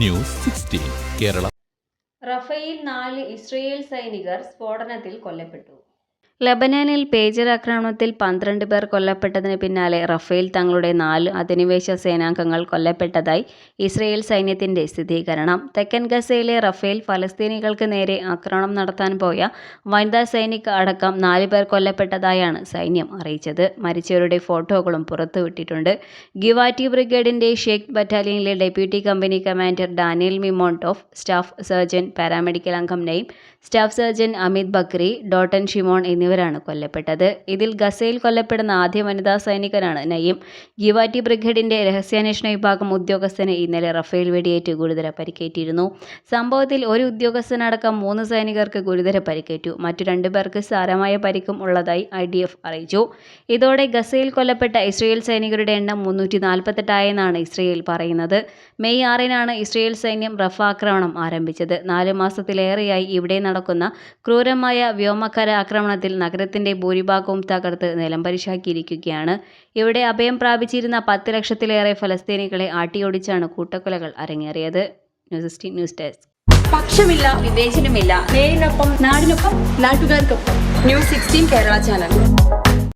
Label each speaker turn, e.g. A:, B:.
A: News sixteen Kerala.
B: Rafale നാല് Israel സൈനികർ സ്ഫോടനത്തിൽ കൊല്ലപ്പെട്ടു.
C: ലബനാനിൽ പേജർ ആക്രമണത്തിൽ പന്ത്രണ്ട് പേർ കൊല്ലപ്പെട്ടതിന് പിന്നാലെ റഫേൽ തങ്ങളുടെ നാല് അധിനിവേശ സേനാംഗങ്ങൾ കൊല്ലപ്പെട്ടതായി ഇസ്രയേൽ സൈന്യത്തിന്റെ സ്ഥിരീകരണം. തെക്കൻ ഗസയിലെ റഫേൽ ഫലസ്തീനികൾക്ക് നേരെ ആക്രമണം നടത്താൻ പോയ വനിതാ സൈനിക അടക്കം നാല് പേർ കൊല്ലപ്പെട്ടതായാണ് സൈന്യം അറിയിച്ചത്. മരിച്ചവരുടെ ഫോട്ടോകളും പുറത്തുവിട്ടിട്ടുണ്ട് ഗിവാറ്റി ബ്രിഗേഡിന്റെ ഷേഖ് ബറ്റാലിയനിലെ deputy company commander Daniel മിമോണ്ടോഫ് staff sergeant paramedical അംഗം name staff sergeant Amit Bakri Dotan Shimon എന്നിവരാണ് കൊല്ലപ്പെട്ടത്. ഇതിൽ ഗസയിൽ കൊല്ലപ്പെടുന്ന ആദ്യ വനിതാ സൈനികനാണ് നയിം. ഗിവാറ്റി ബ്രിഗേഡിന്റെ രഹസ്യാന്വേഷണ വിഭാഗം ഉദ്യോഗസ്ഥന് ഇന്നലെ റഫേൽ വെടിയേറ്റ് ഗുരുതര പരിക്കേറ്റിരുന്നു. സംഭവത്തിൽ ഒരു ഉദ്യോഗസ്ഥനടക്കം മൂന്ന് സൈനികർക്ക് ഗുരുതര പരിക്കേറ്റു. മറ്റു രണ്ടു പേർക്ക് സാരമായ പരിക്കും ഉള്ളതായി ഐ ഡി എഫ് അറിയിച്ചു. ഇതോടെ ഗസയിൽ കൊല്ലപ്പെട്ട ഇസ്രയേൽ സൈനികരുടെ എണ്ണം മുന്നൂറ്റി നാൽപ്പത്തെട്ടായെന്നാണ് ഇസ്രയേൽ പറയുന്നത്. മെയ് ആറിനാണ് ഇസ്രയേൽ സൈന്യം റഫ ആക്രമണം ആരംഭിച്ചത്. നാല് മാസത്തിലേറെയായി ഇവിടെ നടക്കുന്ന ക്രൂരമായ വ്യോമക്കര ആക്രമണത്തിൽ നഗരത്തിന്റെ ഭൂരിഭാഗവും തകർത്ത് നിലംപരിശാക്കിയിരിക്കുകയാണ് ഇവിടെ അഭയം പ്രാപിച്ചിരുന്ന പത്ത് ലക്ഷത്തിലേറെ ഫലസ്തീനികളെ ആട്ടിയോടിച്ചാണ് കൂട്ടക്കൊലകൾ അരങ്ങേറിയത്. News sixteen news desk.
D: പക്ഷമില്ല വിവേചനമില്ല. നേരിനൊപ്പം നാടിനൊപ്പം നാട്ടുകാർക്കൊപ്പം. News sixteen Kerala channel.